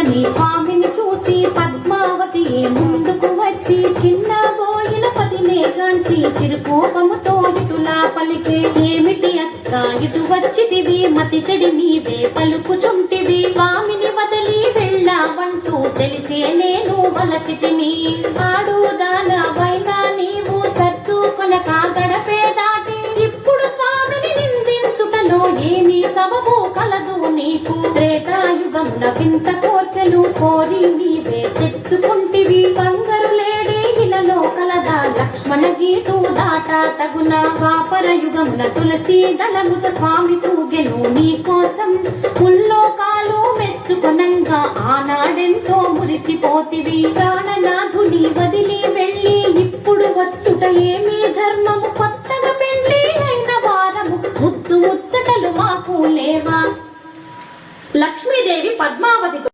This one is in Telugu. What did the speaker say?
చక్కని స్వామిని చూసి పద్మావతి ముందుకు వచ్చి చిన్న బోయిన పదినే గాంచి చిరుకోపముతో ఇటులా పలికే ఏమిటి అక్క ఇటు వచ్చితివి? మతి చెడి నీవే పలుకుచుంటివి. స్వామిని వదిలి వెళ్ళావంటూ తెలిసే నేను వలచితిని. ఆడుదా నిందించుటలో ఏమీ సబబు కలదు నీకు. త్రేతాయుగమున వింత కోర్కెలు కోరి నీవే తెచ్చుకుంటివి. బంగారు లేడి ఇలలో కలదా లక్ష్మణ గీటు దాట తగున. ద్వాపర యుగమున తులసి దళముత స్వామి తూగెను నీ కోసం ముల్లోకాలు మెచ్చుకొనంగా ఆనాడెంతో మురిసిపోతివి. ప్రాణనాథుని వదిలి వెళ్ళి ఇప్పుడు వచ్చుట ఏమీ ధర్మము. ముద్దు లేవా లక్ష్మీదేవి పద్మావతితో